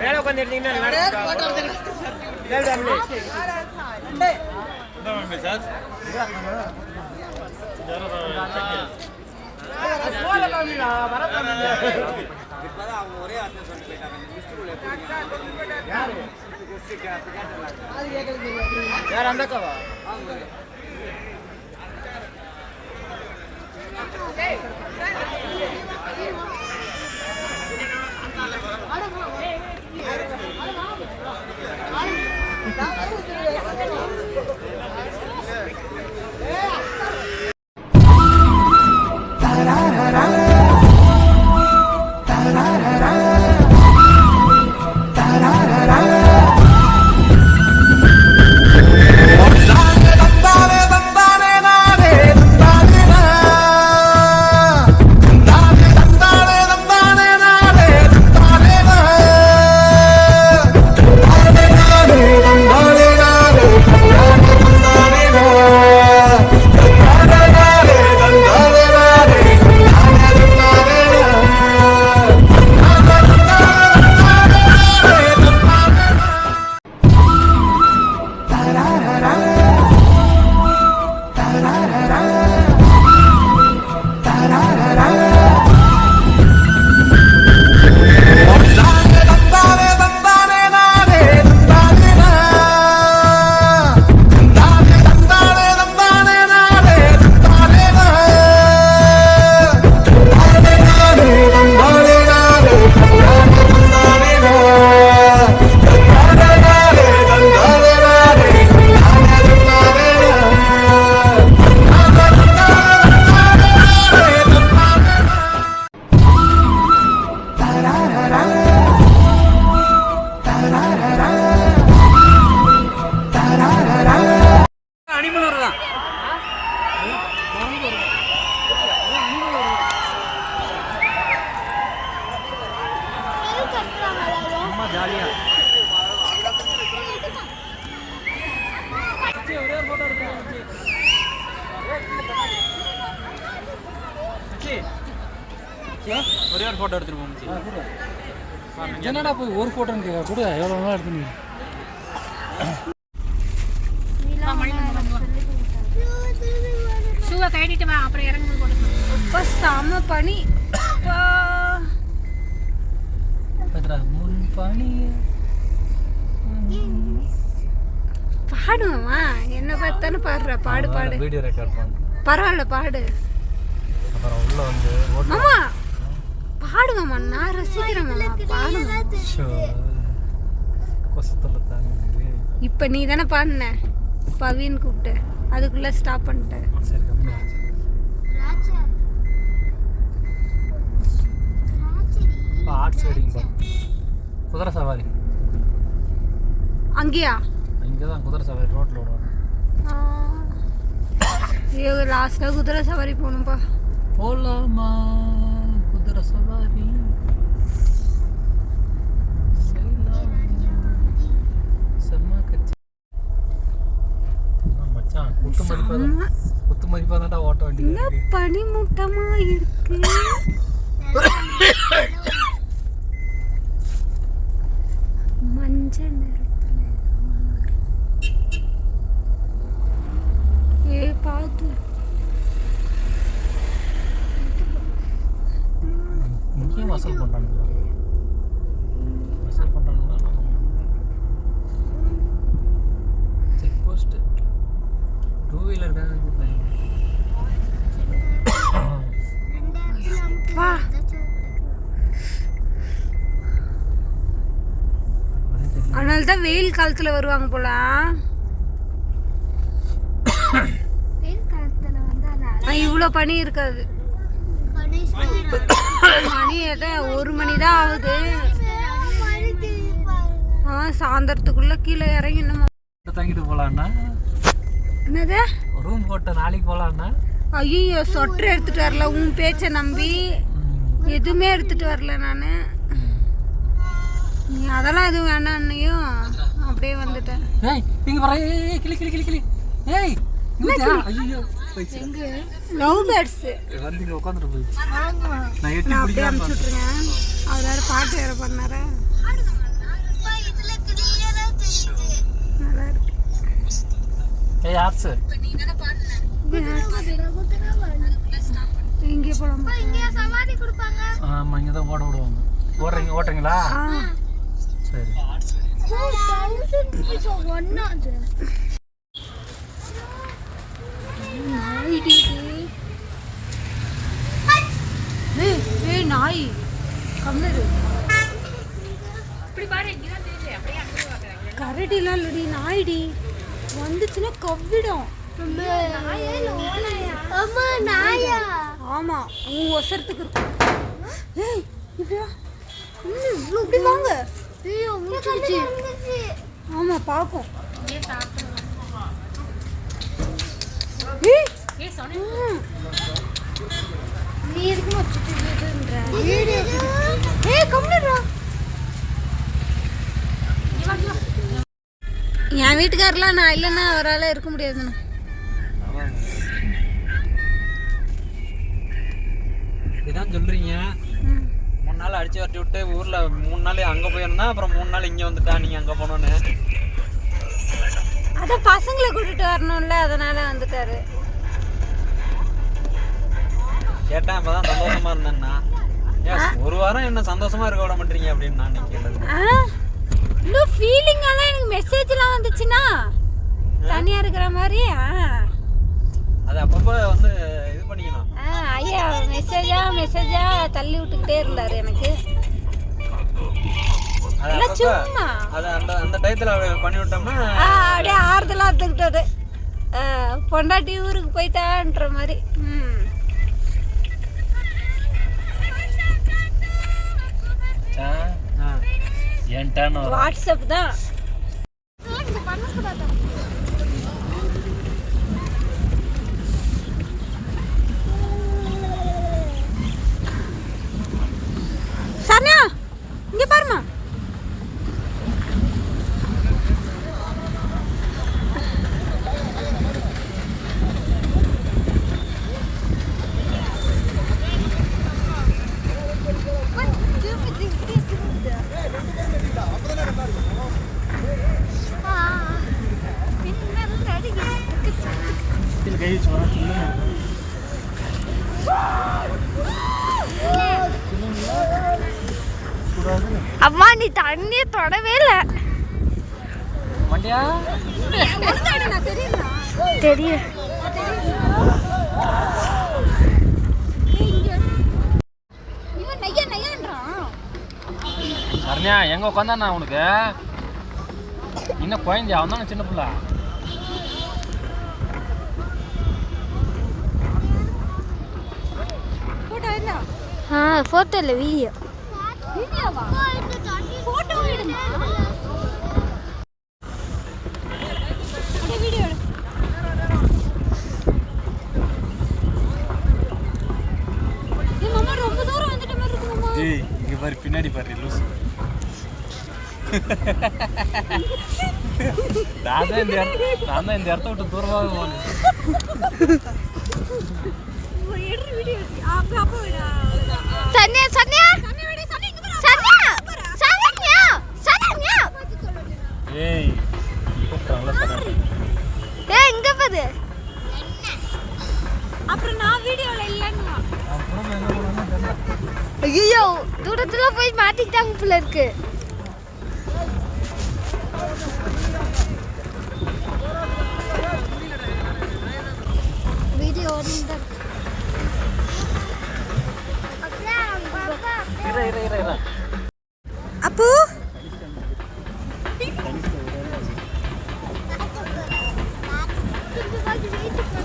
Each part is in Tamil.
மேலே உட்காந்து எடுத்தீங்கன்னா இப்பதான் அவங்க ஒரே வார்த்தை சொல்லிட்டு போயிட்டாங்க லிஸ்ட்டுக்குள்ள எப்படி யாரு யார் அந்த அக்காவா ஒரே ஒரு போட்டோ எடுத்துட்டு போச்சு என்னடா போய் ஒரு ஃபோட்டோன்னு கேட்க கூட எவ்வளோ நாள் ஷூவை கட்டிட்டு வா அப்புறம் இறங்கும் போட்டு அப்பா செம பனி. முன் பாடுவாமா என்ன பார்த்தாலும் பாடுற. பாடு பாடு. வீடியோ ரெக்கார்ட் பண்ணு. பரவாயில்ல பாடு. அப்புறம் உள்ள வந்து மாமா பாடுங்கம்மா நான் ரசிக்கிறேன் மாமா பாடுங்க இப்போ நீ தானே பாடின? பவின்னு கூப்பிட்டு. அதுக்குள்ளே ஸ்டாப் பண்ணிட்டேன். ஆர்ட்ஸ் குதிரை சவாரி. அங்கேயா? இங்கே தான் குதிரை சவாரி ரோட்டில் விடுவாங்க ஐயோ லாஸ்ட்டாக குதிரை சவாரி போகணும்ப்பா போலாமா? குதிரை சவாரி செய்யலாம். செம்ம மச்சான் குத்து செம்ம. குத்து மதிப்பாக தான்டா ஓட்ட வேண்டியது பனிமூட்டமா இருக்கு அதனால தான் வெயில் காலத்துல வருவாங்க போல. இவ்வளோ பனி இருக்காது. மணி எதான் ஒரு மணி தான் ஆகுது. ஆ சாயந்தரத்துக்குள்ள கீழே இறங்கணும் தங்கிட்டு போகலான்னா என்னது? ரூம் போட்டு நாளைக்கு போகலான்னா ஐயோ சொட்டர் எடுத்துட்டு வரல உன் பேச்சை நம்பி. எதுவுமே எடுத்துட்டு வரல நான். நீ அதெல்லாம் எதுவும் வேணான்னையும் அப்படியே வந்துட்டேன். ஏய் இங்க வர ஏய் கிளி கிளி கிளி கிளி. ஏய் இங்க ஐயோ லவ் பேர்ட்ஸ். வந்து இங்க உட்காந்துட்டு போயிடுச்சு நான் எட்டி அப்படியே பிடிக்கலாம் அனுப்பிச்சு விட்ருங்க அவர் வேற பாட்டு வேற பண்ணாரா நல்லா இருக்கு ஏய் ஆப்ஸ் எங்கே போலாம். இங்கே தான் ஓட விடுவாங்க. ஓடுறீங்க ஓட்டுறீங்களா ஆ. சரி. நாய் கம்மிரு இப்படி பாரு இங்கதான் தெரியுது. அப்படியே அங்கே பார்க்குறாங்க கரடிலாம் இல்லடி நாய்டி வந்துச்சுன்னா கவ்விடும். ஆமா உன் ஒசரத்துக்கு இருக்கும். ஏய் இப்படியா? இப்படி வாங்க. ஆமா பாக்கும். நீ எதுக்கு வச்சுட்டு வீட்டுக்காரெலாம் நான் இல்லைன்னா அவரால் இருக்க முடியாதுண்ணா. இதான் சொல்றீங்க. ம். மூணு நாள் அடிச்சு வரட்டி விட்டு ஊர்ல மூணு நாள் அங்க போயிருந்தா அப்புறம் மூணு நாள் இங்க வந்துட்டா நீங்க அங்க போனோன்னு. அதான் பசங்களை கூட்டிட்டு வரணும்ல அதனால வந்துட்டாரு. கேட்டேன் இப்பதான் சந்தோஷமா இருந்தேன்னா. ஒரு வாரம் என்ன சந்தோஷமா இருக்க விட மாட்டீங்க அப்படின்னு நான் கேட்டது இன்னும் ஃபீலிங்காலாம் எனக்கு மெசேஜ்லாம் வந்துச்சுன்னா தனியா இருக்கிற மாதிரி அது அப்பப்போ வந்து இது பண்ணிக்கணும். ஐயா மெசேஜா மெசேஜா தள்ளி விட்டுக்கிட்டே இருந்தாரு எனக்கு. சும்மா. அது அந்த அந்த டயத்துல பண்ணி விட்டோம்னா ஆ, அப்படியே ஆறுதலா எடுத்துக்கிட்டாரு ஆ, பொண்டாட்டி ஊருக்கு போயிட்டான்ற மாதிரி. ம். ஆ. ஏன்ட்டான்னு வரும் வாட்ஸ்அப் தான் சரண்யா இங்க பாருமா கை வச்சு வரேன் சொல்லுங்க அம்மா நீ தண்ணியை தொடவே இல்லை. வண்டியா? தெரியும் சரண்யா எங்க உட்காந்தாண்ணா உனக்கு? இன்னும் குழந்தை அவன் தானே சின்ன பிள்ளை. ஆ ஃபோட்டோ இல்லை வீடியோ வீடியோவா போட்டோ எடுங்க அப்படியே வீடியோ எடு ஏய் மாமா ரொம்ப தூரம் வந்துட்ட மாதிரி இருக்கு மாமா ஏய் இங்க பாரு பின்னாடி பாரு லூஸ் நான் தான் இந்த இடத்த நான் தான் இந்த இடத்த விட்டு தூரமாக போனேன் எடுற வீடியோ அப்ப அப்ப விட சன்யா சன்யா ஏய் கூப்பிட்டாங்களா சரண்? ஏ இங்க பாரு. அப்புறம் நான் வீடியோல இல்லன்னா. ஐயோ தூரத்துல போய் மாட்டிக்கிட்டாங்க போல இருக்கு. வீடியோ இரு இரு இரு. அப்பு?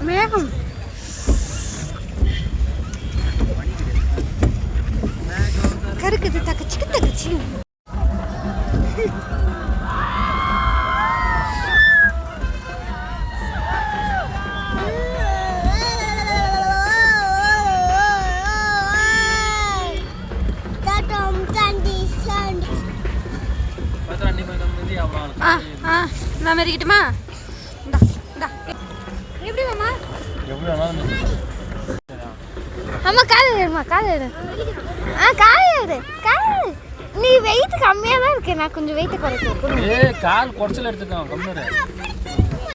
மேகம். கருக்குது தக்கச்சிக்கு தக்கச்சி நான் மறிக்கட்டுமா இந்தா இந்தா. எப்படி மாமா? எப்படி வேணாலும் மீதி அம்மா காலை எடுமா காலை எடு ஆ காலை எடு காலை. நீ வெயிட் கம்மியாக தான் இருக்கு. நான் கொஞ்சம் வெயிட் குறைக்கிறேன் ஏய் கால் குறைச்சல் எடுத்துக்கோ கம்மிடு